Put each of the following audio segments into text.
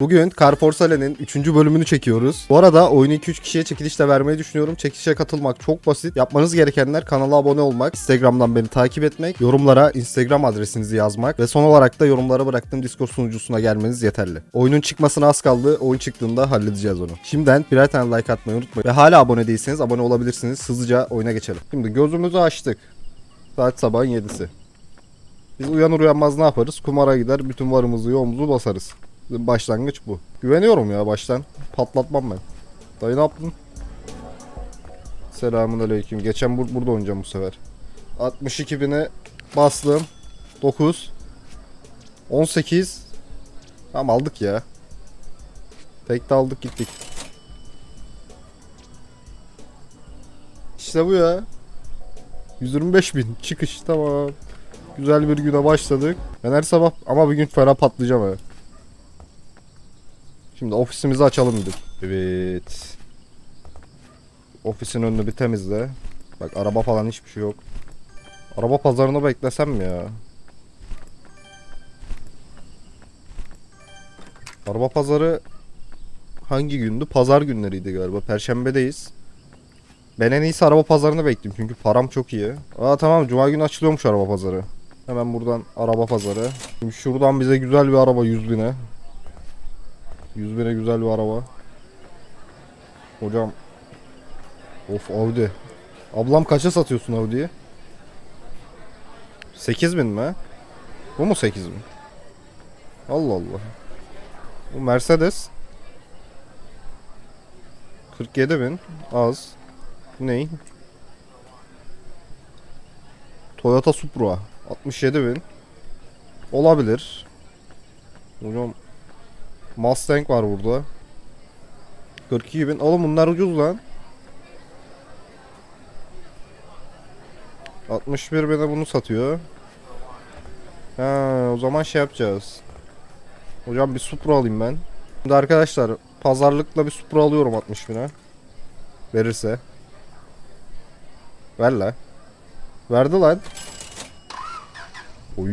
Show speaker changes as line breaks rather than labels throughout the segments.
Bugün Car Porcelain'in 3. bölümünü çekiyoruz. Bu arada oyunu 2-3 kişiye çekilişle vermeyi düşünüyorum. Çekilişe katılmak çok basit. Yapmanız gerekenler kanala abone olmak, Instagram'dan beni takip etmek, yorumlara Instagram adresinizi yazmak ve son olarak da yorumlara bıraktığım Discord sunucusuna gelmeniz yeterli. Oyunun çıkmasına az kaldı. Oyun çıktığında halledeceğiz onu. Şimdiden birer tane like atmayı unutmayın. Ve hala abone değilseniz abone olabilirsiniz. Hızlıca oyuna geçelim. Şimdi gözümüzü açtık. Saat sabahın 7'si. Biz uyanır uyanmaz ne yaparız? Kumara gider, bütün varımızı yoğumuzu basarız. Başlangıç bu. Güveniyorum ya baştan. Patlatmam ben. Dayı ne yaptın? Selamun aleyküm. Geçen bur burada oynayacağım bu sefer. 62 bine bastım. 9. 18. Tamam aldık ya. Tek de aldık gittik. İşte bu ya. 125 bin çıkış tamam. Güzel bir güne başladık. Ben her sabah ama bugün fena patlayacağım ha. Şimdi ofisimizi açalım dedik. Evet. Ofisin önünü bir temizle. Bak araba falan hiçbir şey yok. Araba pazarını beklesem mi ya? Araba pazarı hangi gündü? Pazar günleriydi galiba. Perşembedeyiz. Ben en iyisi araba pazarını bekleyeyim çünkü param çok iyi. Aa tamam cuma günü açılıyormuş araba pazarı. Hemen buradan araba pazarı. Şimdi şuradan bize güzel bir araba 100 bine. 100 bine güzel bir araba. Hocam. Of Audi. Ablam kaça satıyorsun Audi'yi? 8000 mi? Bu mu 8000? Allah Allah. Bu Mercedes. 47000 az. Bu ney? Toyota Supra 67000 olabilir. Hocam Mustang var burada. 42 bin. Oğlum bunlar ucuz lan. 61 bine bunu satıyor. Ha, o zaman şey yapacağız. Hocam bir Supra alayım ben. Şimdi arkadaşlar pazarlıkla bir Supra alıyorum 60 bine. Verirse. Ver lan. Verdi lan. Oy.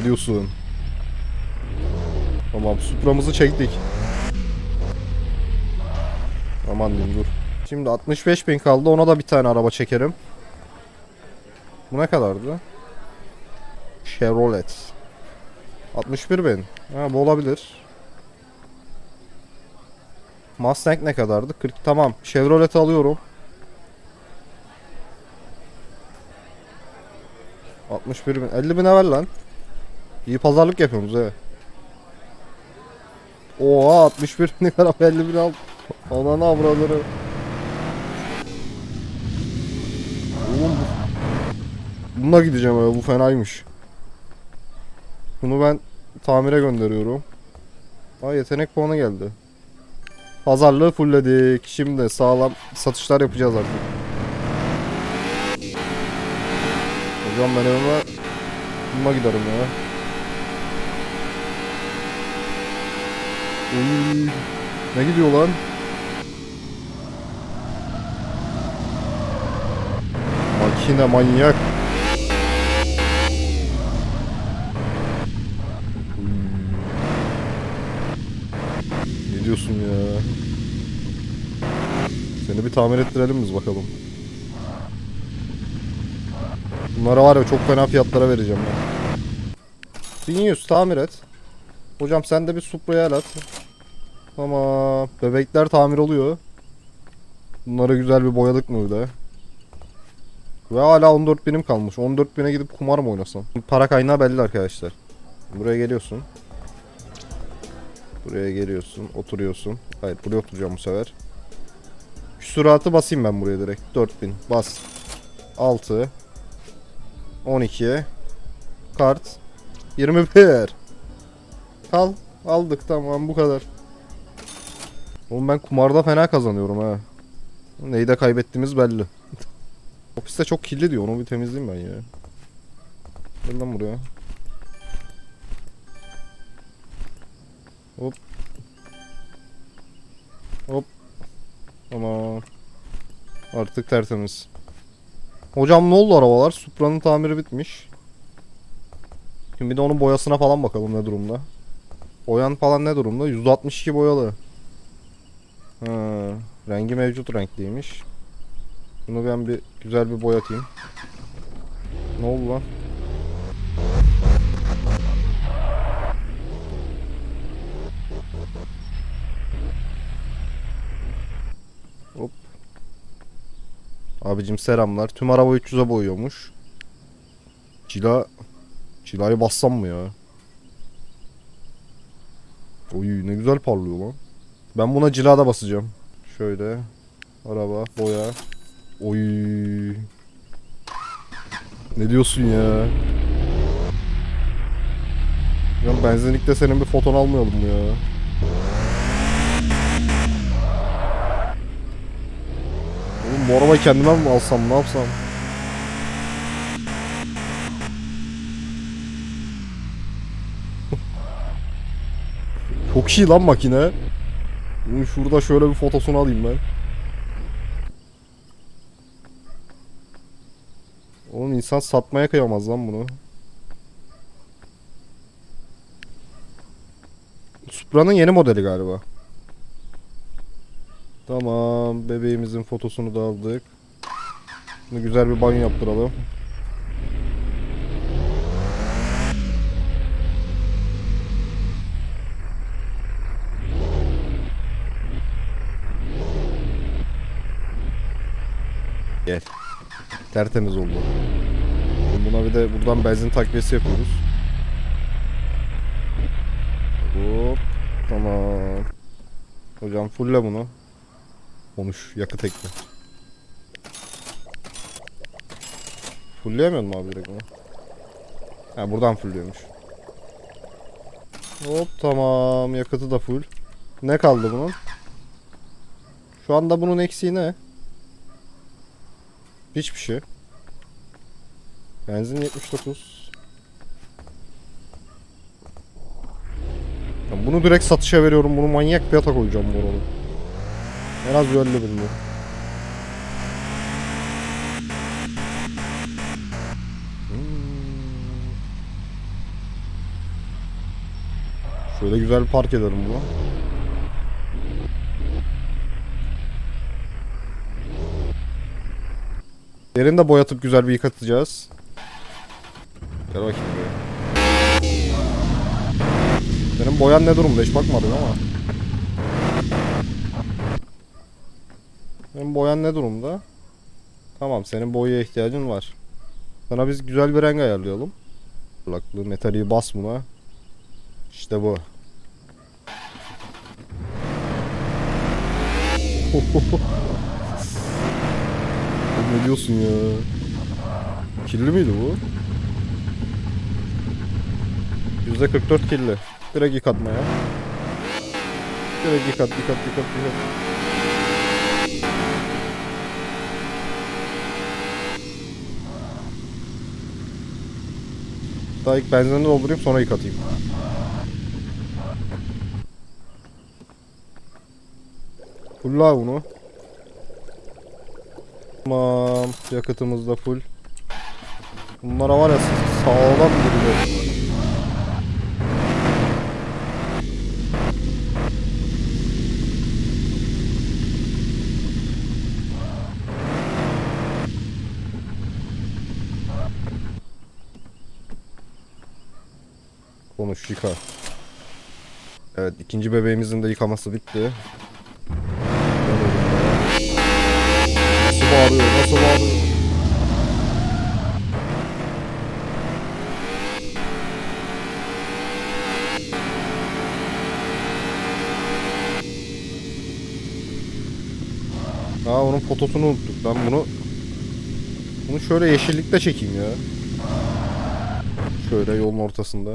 Ne diyorsun? Tamam Supra'mızı çektik. Aman diyeyim dur. Şimdi 65 bin kaldı ona da bir tane araba çekerim. Bu ne kadardı? Chevrolet. 61 bin. Ha bu olabilir. Mustang ne kadardı? 40 tamam. Chevrolet'i alıyorum. 61 bin. 50 bine ver lan. İyi pazarlık yapıyorsunuz he. Oha 61 bin lira 50 bin al. Ona ne avraları. Oğlum bu. Bununla gideceğim ya bu fenaymış. Bunu ben tamire gönderiyorum. Aa yetenek puanı geldi. Pazarlığı fullledik. Şimdi sağlam satışlar yapacağız artık. Hocam ben evime bununla giderim ya. Uy, ne gidiyor lan? Makine manyak. Uy. Ne diyorsun ya? Seni bir tamir ettirelim biz bakalım. Bunlara var ya çok fena fiyatlara vereceğim ben. 1100 tamir et. Hocam sen de bir Supra'ya el at. Ama bebekler tamir oluyor. Bunlara güzel bir boyadık mı de? Ve hala 14 binim kalmış. 14 bine gidip kumar mı oynasam? Para kaynağı belli arkadaşlar. Buraya geliyorsun. Buraya geliyorsun. Oturuyorsun. Hayır buraya oturacağım bu sefer. Küsuratı basayım ben buraya direkt. 4000 bas. 6 12 kart 21 Al aldık tamam bu kadar Oğlum ben kumarda fena kazanıyorum ha Neyi de kaybettiğimiz belli Ofiste çok kirli diyor onu bir temizleyeyim ben ya Gel lan buraya Hop Hop Tamam Artık tertemiz Hocam ne oldu arabalar? Supra'nın tamiri bitmiş. Şimdi bir de onun boyasına falan bakalım ne durumda. Boyan falan ne durumda? 162 boyalı. Ha, rengi mevcut renkliymiş. Bunu ben bir güzel bir boyatayım. Ne oldu lan? Hop. Abicim selamlar. Tüm araba 300'e boyuyormuş. Cila... Cilayı bassam mı ya? Oy ne güzel parlıyor lan. Ben buna cilada basacağım. Şöyle. Araba, boya. Oy. Ne diyorsun ya? Ya benzinlikte senin bir foton almayalım mı ya? Oğlum bu arabayı kendime mi alsam ne yapsam? Çok iyi lan makine. Bunun şurada şöyle bir fotosunu alayım ben. Oğlum insan satmaya kıyamaz lan bunu. Supra'nın yeni modeli galiba. Tamam, bebeğimizin fotosunu da aldık. Şimdi güzel bir banyo yaptıralım. Gel. Tertemiz oldu. Buna bir de buradan benzin takviyesi yapıyoruz. Hop. Tamam. Hocam fulle bunu. Konuş. Yakıt ekle. Fulleyemiyor mu abi direkt bunu? Ha buradan fulluyormuş. Hop tamam. Yakıtı da full. Ne kaldı bunun? Şu anda bunun eksiği ne? Hiçbir şey. Benzin 79. Ya bunu direkt satışa veriyorum. Bunu manyak fiyata koyacağım bu arada. En az bir 50 bin bu. Hmm. Şöyle güzel bir park ederim bunu. Yerini de boyatıp güzel bir yıkatacağız. Gel bakayım buraya. Senin boyan ne durumda hiç bakmadım ama. Senin boyan ne durumda? Tamam senin boyaya ihtiyacın var. Sana biz güzel bir renk ayarlayalım. Kulaklığı metaliği bas buna. İşte bu. Ne diyorsun ya? Kirli miydi bu? %44 kirli. Direkt yıkatmaya. Direkt yıkat, yıkat, yıkat, yıkat. Daha ilk benzinini doldurayım sonra yıkatayım. Fulla bunu. Tamam. Yakıtımız da full. Bunlara var ya sağlam duruyor. Konuş yıka. Evet ikinci bebeğimizin de yıkaması bitti. Bağırıyor nasıl bağırıyor. Aa onun fotosunu unuttuk. Ben bunu bunu şöyle yeşillikte çekeyim ya. Şöyle yolun ortasında.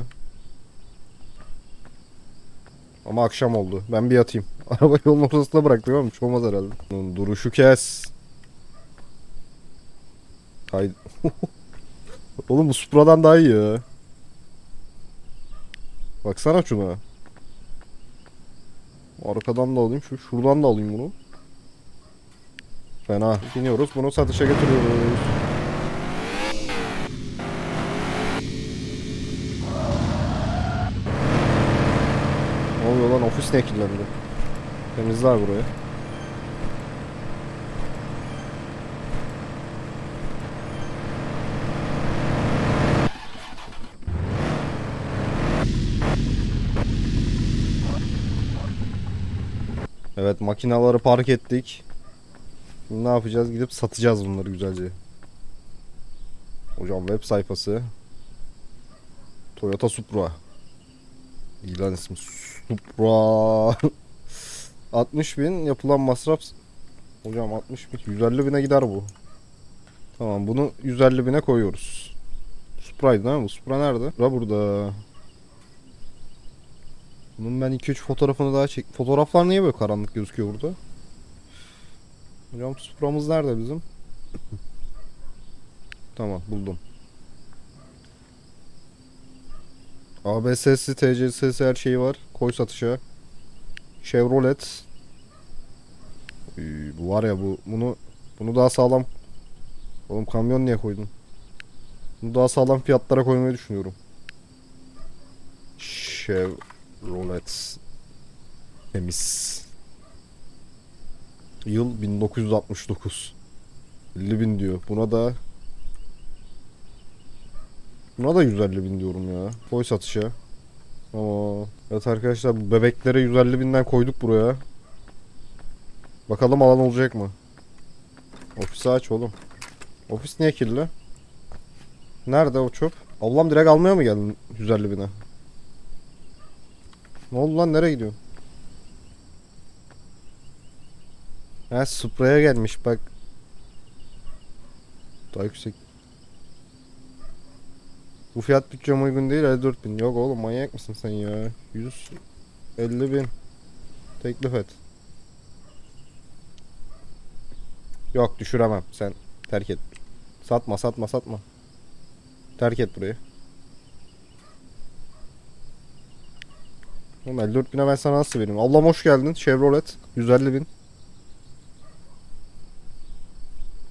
Ama akşam oldu. Ben bir yatayım. Araba yolun ortasında bıraktım ama hiç olmaz herhalde. Duruşu kes. Kay Oğlum bu Supra'dan daha iyi ya. Baksana şuna. Arkadan da alayım. Şu, şuradan da alayım bunu. Fena. İniyoruz. Bunu satışa getiriyoruz. Ne oluyor lan? Ofis ne ekillendi? Temizler burayı. Evet makinaları park ettik. Şimdi ne yapacağız? Gidip satacağız bunları güzelce. Hocam web sayfası. Toyota Supra. İlan ismi Supra. 60 bin yapılan masraf. Hocam 60 bin. 150 bine gider bu. Tamam bunu 150 bine koyuyoruz. Supra'ydı değil mi? Bu Supra nerede? Supra burada. Bunun ben 2-3 fotoğrafını daha çek... Fotoğraflar niye böyle karanlık gözüküyor burada? Hocam Supra'mız nerede bizim? tamam buldum. ABS'si, TCS'si her şeyi var. Koy satışa. Chevrolet. Üy, bu var ya bu bunu bunu daha sağlam. Oğlum kamyon niye koydun? Bunu daha sağlam fiyatlara koymayı düşünüyorum. Chevrolet. Temiz. Yıl 1969. 50 bin diyor. Buna da Buna da 150 bin diyorum ya. Koy satışa. Ama evet arkadaşlar bebeklere 150 binden koyduk buraya. Bakalım alan olacak mı? Ofisi aç oğlum. Ofis niye kirli? Nerede o çöp? Ablam direkt almaya mı geldin 150 bine? Ne oldu lan nereye gidiyorsun? Ha spraya gelmiş bak. Daha yüksek. Bu fiyat bütçeme uygun değil 54 bin. Yok oğlum manyak mısın sen ya? 150 bin. Teklif et. Yok düşüremem sen terk et. Satma satma satma. Terk et burayı. Oğlum 54 bine ben sana nasıl vereyim? Ablam hoş geldin. Chevrolet 150 bin.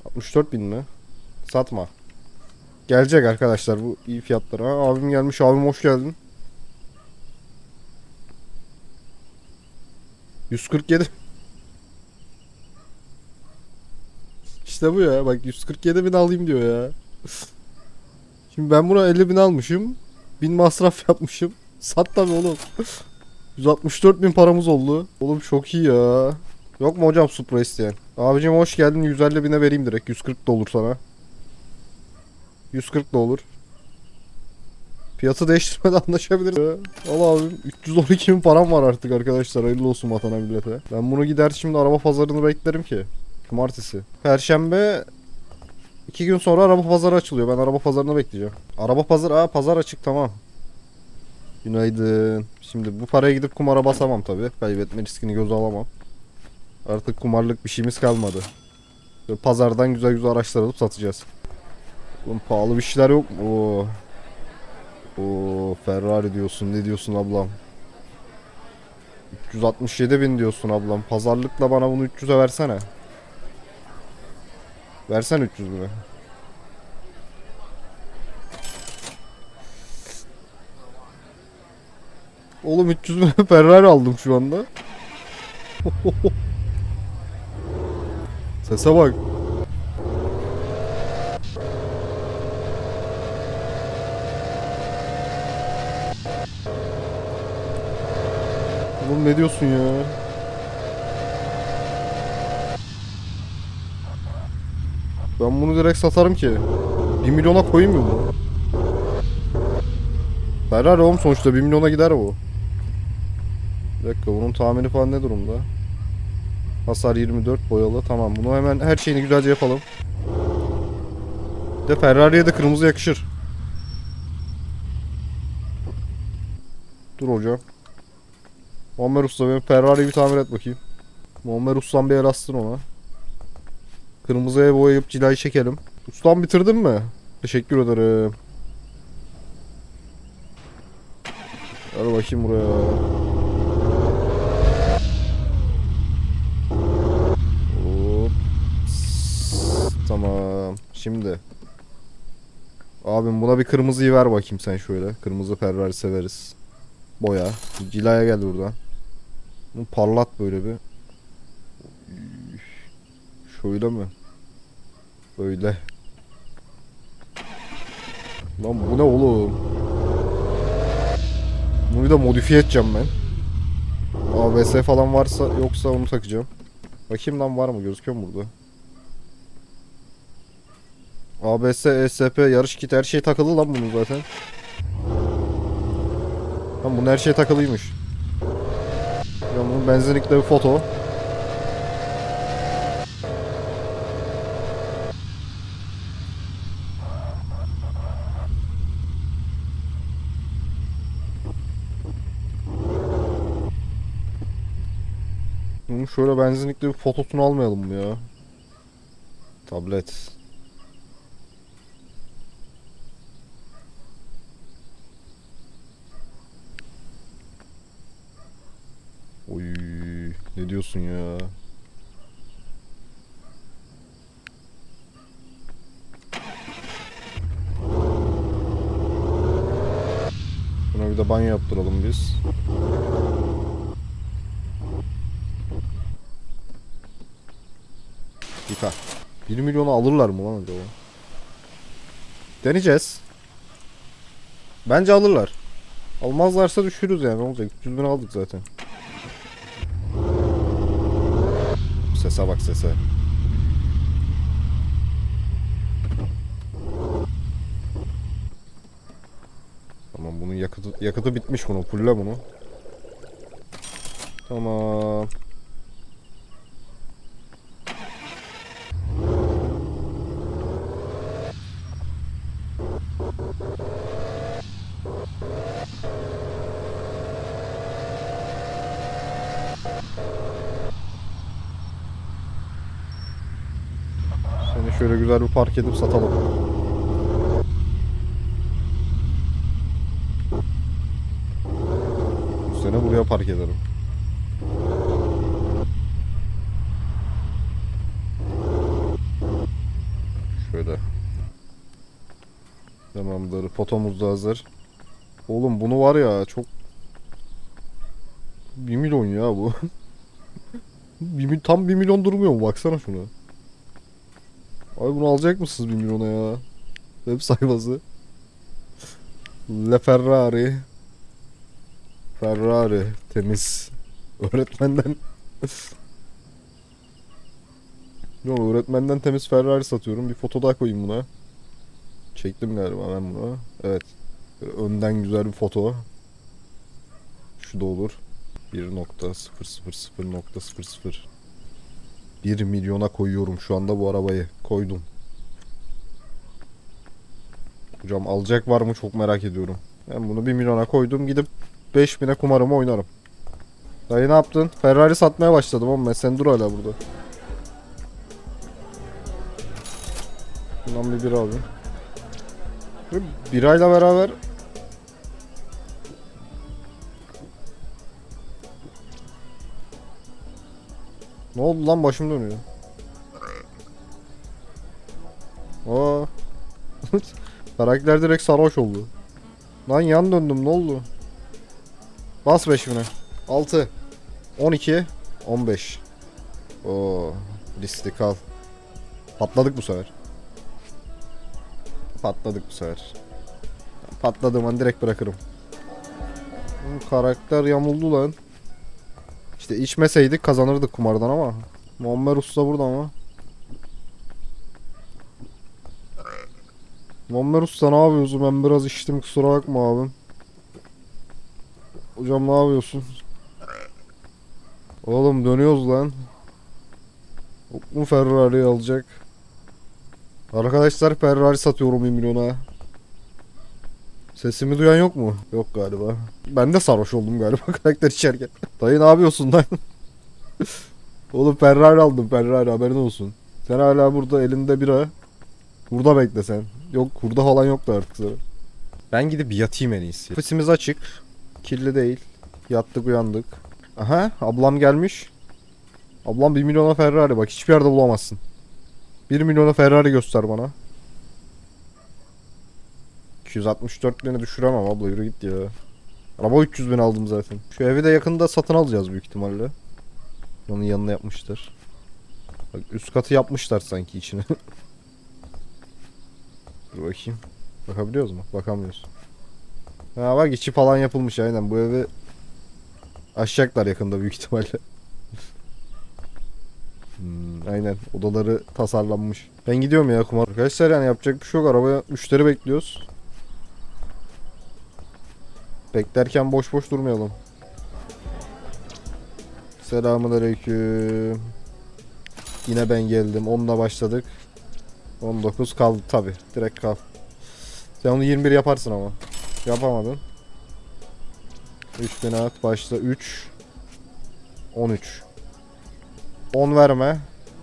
64 bin mi? Satma. Gelecek arkadaşlar bu iyi fiyatlar. Ha, abim gelmiş abim hoş geldin. 147 İşte bu ya bak 147 bin alayım diyor ya. Şimdi ben buna 50 bin almışım. Bin masraf yapmışım. Sat tabi oğlum. 164 bin paramız oldu. Oğlum çok iyi ya. Yok mu hocam Supra isteyen? Abicim hoş geldin 150 bine vereyim direkt. 140 da olur sana. 140 da olur. Fiyatı değiştirmeden anlaşabiliriz. Al abim 312 bin param var artık arkadaşlar. Hayırlı olsun vatana millete. Ben bunu gider şimdi araba pazarını beklerim ki. Cumartesi. Perşembe iki gün sonra araba pazarı açılıyor. Ben araba pazarını bekleyeceğim. Araba pazarı, aa pazar açık tamam. Günaydın. Şimdi bu paraya gidip kumara basamam tabi. Kaybetme riskini göze alamam. Artık kumarlık bir şeyimiz kalmadı. Böyle pazardan güzel güzel araçlar alıp satacağız. Oğlum pahalı bir şeyler yok mu? Oo. Oo, Ferrari diyorsun. Ne diyorsun ablam? 367 bin diyorsun ablam. Pazarlıkla bana bunu 300'e versene. Versen 300 bine. Oğlum 300 bine Ferrari aldım şu anda. Sese bak. Oğlum ne diyorsun ya? Ben bunu direkt satarım ki. 1 milyona koyayım mı bunu? Ferrari oğlum sonuçta 1 milyona gider bu. Bir dakika bunun tamiri falan ne durumda? Hasar 24 boyalı tamam bunu hemen her şeyini güzelce yapalım. De Ferrari'ye de kırmızı yakışır. Dur hocam. Muammer Usta benim Ferrari'yi bir tamir et bakayım. Muammer Usta'm bir el astın ona. Kırmızıya boyayıp cilayı çekelim. Ustam bitirdin mi? Teşekkür ederim. Gel bakayım buraya. Hop. Tamam. Şimdi. Abim buna bir kırmızıyı ver bakayım sen şöyle. Kırmızı Ferrari severiz. Boya. Cilaya gel buradan. Bunu parlat böyle bir. Şöyle mi? Böyle. Lan bu ne oğlum? Bunu bir de modifiye edeceğim ben. ABS falan varsa yoksa onu takacağım. Bakayım lan var mı gözüküyor mu burada? ABS, ESP, yarış kit her şey takılı lan bunun zaten. Lan bunun her şey takılıymış. Ya bunun benzinlikte bir foto. Şöyle benzinlikte bir fotosunu almayalım mı ya? Tablet. Oy, ne diyorsun ya? Buna bir de banyo yaptıralım biz. Yıka. 1 milyonu alırlar mı lan acaba? Deneyeceğiz. Bence alırlar. Almazlarsa düşürürüz yani ne olacak? 300 bin aldık zaten. Sese bak sese. Tamam bunun yakıtı, yakıtı bitmiş bunu. Pulle bunu. Tamam. Seni şöyle güzel bir park edip satalım. Seni buraya park ederim. Şöyle. Tamamdır. Fotomuz da hazır. Oğlum bunu var ya çok 1 milyon ya bu. Tam 1 milyon durmuyor mu? Baksana şuna. Ay bunu alacak mısınız 1 milyona ya? Web sayfası. Le Ferrari. Ferrari. Temiz. Öğretmenden. Yok öğretmenden temiz Ferrari satıyorum. Bir foto daha koyayım buna. Çektim galiba ben bunu. Evet. Böyle Önden güzel bir foto. Şu da olur. 1.000.00 1 milyona koyuyorum şu anda bu arabayı. Koydum. Hocam alacak var mı çok merak ediyorum. Ben bunu 1 milyona koydum. Gidip 5000'e kumarımı oynarım. Dayı ne yaptın? Ferrari satmaya başladım ama sen dur hala burada. Bundan bir bira alayım. Birayla beraber Ne oldu lan başım dönüyor. Aa. Karakter direkt sarhoş oldu. Lan yan döndüm ne oldu? Bas 5000'e. 6 12 15 Oo, listi kal. Patladık bu sefer. Patladık bu sefer. Patladığım an direkt bırakırım. Karakter yamuldu lan. İşte içmeseydik kazanırdık kumardan ama. Muammer Usta burada ama. Muammer Usta ne yapıyorsun? Ben biraz içtim kusura bakma abim. Hocam ne yapıyorsun? Oğlum dönüyoruz lan. Yok mu Ferrari alacak? Arkadaşlar Ferrari satıyorum 1 milyona. Sesimi duyan yok mu? Yok galiba. Ben de sarhoş oldum galiba karakter içerken. Dayı ne yapıyorsun lan? Oğlum Ferrari aldım Ferrari haberin olsun. Sen hala burada elinde bira. Burada bekle sen. Yok hurda falan yoktu artık sana. Ben gidip yatayım en iyisi. Ofisimiz açık. Kirli değil. Yattık uyandık. Aha ablam gelmiş. Ablam 1 milyona Ferrari bak hiçbir yerde bulamazsın. 1 milyona Ferrari göster bana. 264 bini düşüremem abla yürü git ya. Araba 300 bin aldım zaten. Şu evi de yakında satın alacağız büyük ihtimalle. Onun yanına yapmışlar. Bak üst katı yapmışlar sanki içine. Dur bakayım. Bakabiliyoruz mu? Bakamıyoruz. Ha bak içi falan yapılmış aynen. Bu evi açacaklar yakında büyük ihtimalle. Hmm, aynen odaları tasarlanmış. Ben gidiyorum ya kumar. Arkadaşlar yani yapacak bir şey yok. Arabaya müşteri bekliyoruz. Beklerken boş boş durmayalım. Selamun aleyküm. Yine ben geldim. 10'la başladık. 19 kaldı tabi. Direkt kal. Sen onu 21 yaparsın ama. Yapamadın. 3000 at başla 3 13 10 verme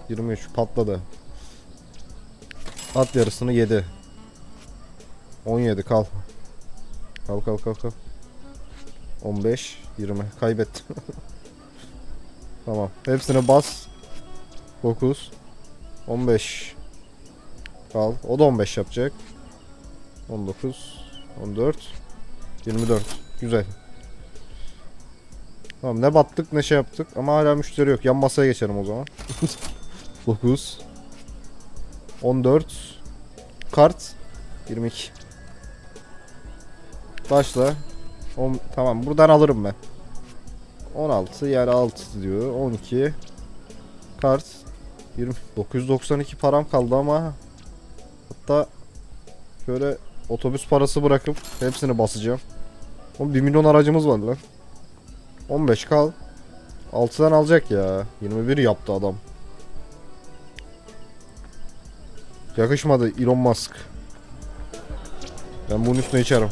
23 patladı At yarısını 7 17 kal Kal kal kal kal 15 20 kaybettim. Tamam. Hepsini bas. 9 15 Kal. O da 15 yapacak. 19 14 24 Güzel. Tamam ne battık ne şey yaptık ama hala müşteri yok. Yan masaya geçelim o zaman. 9 14 Kart 22 Başla 10, Tamam buradan alırım ben 16 yani 6 diyor 12 Kart 20 992 param kaldı ama Hatta Şöyle otobüs parası bırakıp hepsini basacağım. Oğlum 1 milyon aracımız var lan. 15 kal. 6'dan alacak ya. 21 yaptı adam. Yakışmadı Elon Musk. Ben bunun üstüne içerim.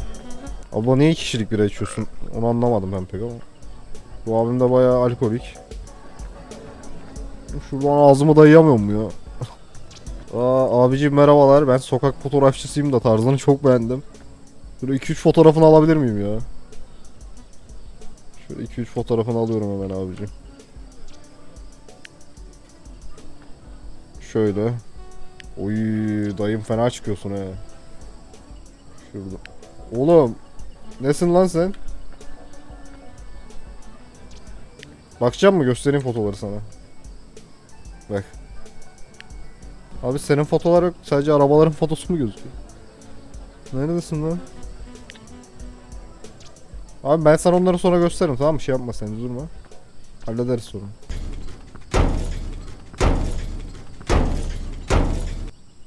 Abla niye kişilik bira içiyorsun? Onu anlamadım ben pek ama. Bu abim de bayağı alkolik. Şuradan ağzımı dayayamıyorum ya. Aa, abicim merhabalar. Ben sokak fotoğrafçısıyım da tarzını çok beğendim. Böyle 2-3 fotoğrafını alabilir miyim ya? Şöyle 2-3 fotoğrafını alıyorum hemen abicim. Şöyle. Oy dayım fena çıkıyorsun he. Şurada. Oğlum. Nesin lan sen? Bakacağım mı? Göstereyim fotoğrafları sana. Bak. Abi senin fotoğraflar yok. Sadece arabaların fotosu mu gözüküyor? Neredesin lan? Abi ben sana onları sonra gösteririm tamam mı? Şey yapma sen üzülme. Hallederiz sonra.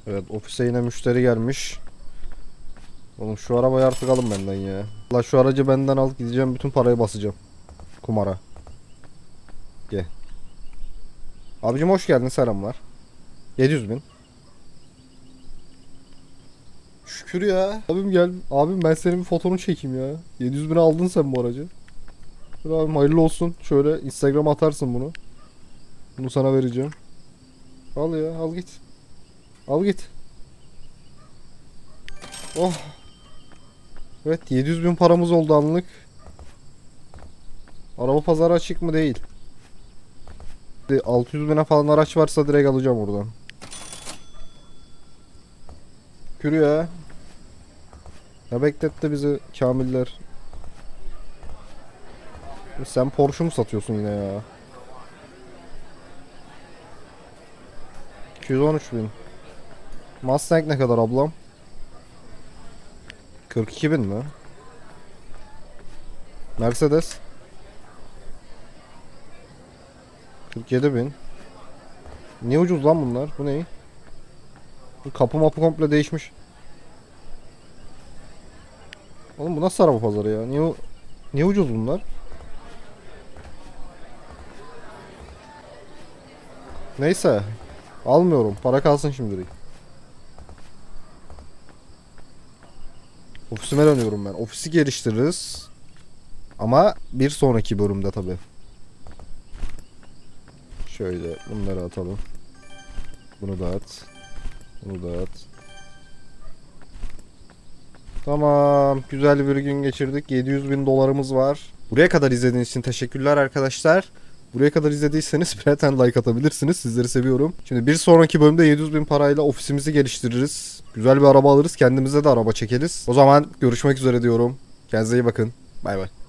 Evet ofise yine müşteri gelmiş. Oğlum şu arabayı artık alın benden ya. La şu aracı benden al gideceğim bütün parayı basacağım. Kumara. Gel. Abicim hoş geldin selamlar. 700 bin. Şükür ya. Abim gel. Abim ben senin bir fotoğrafını çekeyim ya. 700 bin aldın sen bu aracı. Dur abim hayırlı olsun. Şöyle Instagram atarsın bunu. Bunu sana vereceğim. Al ya al git. Al git. Oh. Evet 700 bin paramız oldu anlık. Araba pazarı açık mı değil. 600 bine falan araç varsa direkt alacağım oradan. Kürü ya. Ne bekletti bizi Kamiller. Sen Porsche mu satıyorsun yine ya? 213 bin. Mustang ne kadar ablam? 42 bin mi? Mercedes 47 bin. Niye ucuz lan bunlar? Bu ne? Bu kapı mapı komple değişmiş. Oğlum bu nasıl araba pazarı ya? Niye niye ucuz bunlar? Neyse. Almıyorum. Para kalsın şimdilik. Ofisime dönüyorum ben. Ofisi geliştiririz. Ama bir sonraki bölümde tabi. Şöyle bunları atalım. Bunu da at. Bunu da at. Tamam. Güzel bir gün geçirdik. 700 bin dolarımız var. Buraya kadar izlediğiniz için teşekkürler arkadaşlar. Buraya kadar izlediyseniz tane like atabilirsiniz. Sizleri seviyorum. Şimdi bir sonraki bölümde 700 bin parayla ofisimizi geliştiririz. Güzel bir araba alırız. Kendimize de araba çekeriz. O zaman görüşmek üzere diyorum. Kendinize iyi bakın. Bay bay.